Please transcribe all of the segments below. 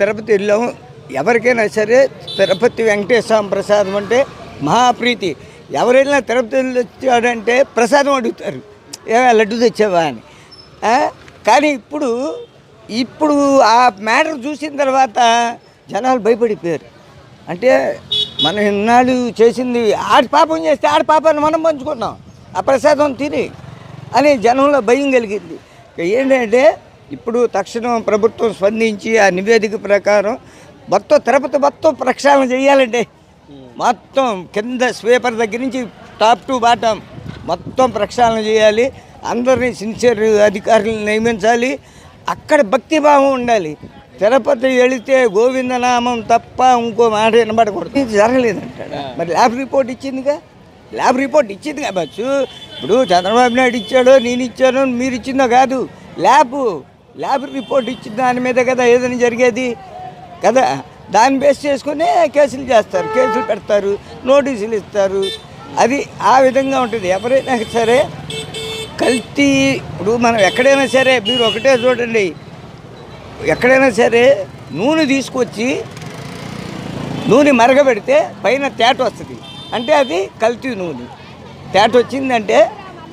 తిరుపతి వెళ్ళాము. ఎవరికైనా సరే తిరుపతి వెంకటేశ్వర ప్రసాదం అంటే మహాప్రీతి. ఎవరైనా తిరుపతి వెళ్ళి వచ్చాడంటే ప్రసాదం అడుగుతారు. ఏమైనా లడ్డు తెచ్చావా? అని. కానీ ఇప్పుడు ఇప్పుడు ఆ మ్యాటర్ చూసిన తర్వాత జనాలు భయపడిపోయారు. అంటే మనం ఇన్నాళ్ళు చేసింది ఆడి పాపం చేస్తే ఆడి పాపాన్ని మనం పంచుకున్నాం ఆ ప్రసాదం తిని అని జనంలో భయం కలిగింది. ఏంటంటే ఇప్పుడు తక్షణం ప్రభుత్వం స్పందించి ఆ నివేదిక ప్రకారం మొత్తం తిరుపతి మొత్తం ప్రక్షాళన చేయాలండి. మొత్తం కింద స్వీపర్ దగ్గర నుంచి టాప్ టు బాటం మొత్తం ప్రక్షాళన చేయాలి. అందరినీ సిన్సియర్ అధికారులను నియమించాలి. అక్కడ భక్తిభావం ఉండాలి. తిరుపతి వెళితే గోవిందనామం తప్ప ఇంకో మాట వినబడకూడదు. ఇది జరగలేదంటాడు మరి ల్యాబ్ రిపోర్ట్ ఇచ్చిందిగా? ల్యాబ్ రిపోర్ట్ ఇచ్చింది బస్సు? ఇప్పుడు చంద్రబాబు నాయుడు ఇచ్చాడో నేను ఇచ్చానో మీరు ఇచ్చిందో కాదు. ల్యాబ్ ల్యాబ్ రిపోర్ట్ ఇచ్చిన దాని మీద కదా ఏదైనా జరిగేది? కదా? దాన్ని బేస్ చేసుకునే కేసులు చేస్తారు. కేసులు పెడతారు. నోటీసులు ఇస్తారు. అది ఆ విధంగా ఉంటుంది. ఎవరైనా సరే కల్తీ ఇప్పుడు మనం ఎక్కడైనా సరే మీరు ఒకటే చూడండి. ఎక్కడైనా సరే నూనె తీసుకొచ్చి నూనె మరగబెడితే పైన తేట వస్తుంది. అంటే అది కల్తీ నూనె. తేట వచ్చిందంటే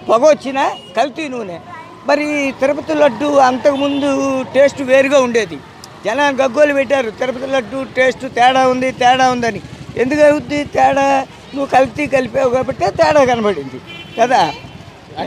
పొగ వచ్చిన కల్తీ నూనె. మరి తిరుపతి లడ్డు అంతకుముందు టేస్ట్ వేరుగా ఉండేది. జనాలు గగ్గోలు పెట్టారు తిరుపతి లడ్డు టేస్ట్ తేడా ఉంది తేడా ఉందని. ఎందుకు అవుద్ది తేడా? నువ్వు కల్తీ కలిపావు కాబట్టి తేడా కనబడింది. కదా?